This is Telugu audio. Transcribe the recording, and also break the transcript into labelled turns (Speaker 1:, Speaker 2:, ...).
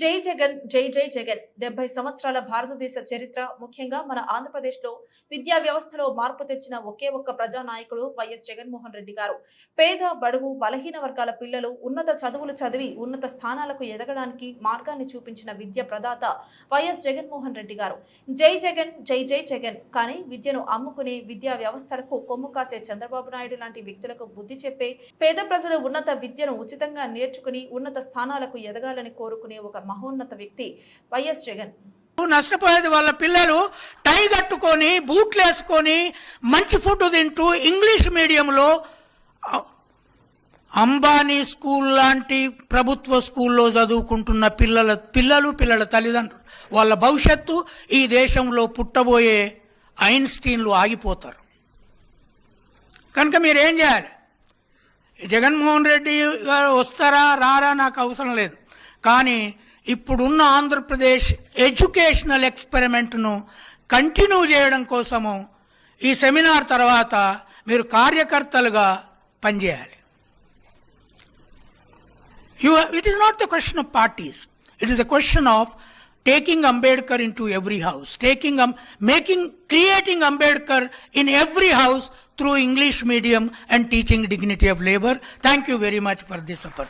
Speaker 1: జై జగన్ జై జగన్. డెబ్బై సంవత్సరాల భారతదేశ చరిత్ర ముఖ్యంగా మన ఆంధ్రప్రదేశ్లో విద్యా వ్యవస్థలో మార్పు తెచ్చిన ఒకే ఒక్క ప్రజానాయకుడు వైఎస్ జగన్మోహన్ రెడ్డి గారు. పేద బడుగు బలహీన వర్గాల పిల్లలు ఉన్నత చదువులు చదివి ఉన్నత స్థానాలకు ఎదగడానికి మార్గాన్ని చూపించిన విద్య ప్రదాత వైఎస్ జగన్మోహన్ రెడ్డి గారు. జై జగన్ జై జై జగన్. కానీ విద్యను అమ్ముకునే విద్యా వ్యవస్థలకు కొమ్ము కాసే చంద్రబాబు నాయుడు లాంటి వ్యక్తులకు బుద్ధి చెప్పే పేద ప్రజలు ఉన్నత విద్యను ఉచితంగా నేర్చుకుని ఉన్నత స్థానాలకు ఎదగాలని కోరుకునే ఒక మహోన్నత వ్యక్తి వైఎస్ జగన్.
Speaker 2: నష్టపోయేది వాళ్ళ పిల్లలు టై కట్టుకొని బూట్లు వేసుకొని మంచి ఫుడ్ తింటూ ఇంగ్లీష్ మీడియంలో అంబానీ స్కూల్ లాంటి ప్రభుత్వ స్కూల్లో చదువుకుంటున్న పిల్లల పిల్లలు పిల్లల తల్లిదండ్రులు వాళ్ళ భవిష్యత్తు ఈ దేశంలో పుట్టబోయే ఐన్స్టీన్లు ఆగిపోతారు. కనుక మీరు ఏం చేయాలి? జగన్మోహన్ రెడ్డి గారు వస్తారా రారా నాకు అవసరం లేదు. కానీ ఇప్పుడున్న ఆంధ్రప్రదేశ్ ఎడ్యుకేషనల్ ఎక్స్పెరిమెంట్ను కంటిన్యూ చేయడం కోసము ఈ సెమినార్ తర్వాత మీరు కార్యకర్తలుగా పనిచేయాలి. You it is not the question of parties it is the question of taking Ambedkar in to every house taking making creating Ambedkar in every house through English medium and teaching dignity of labour thank you very much for this అపర్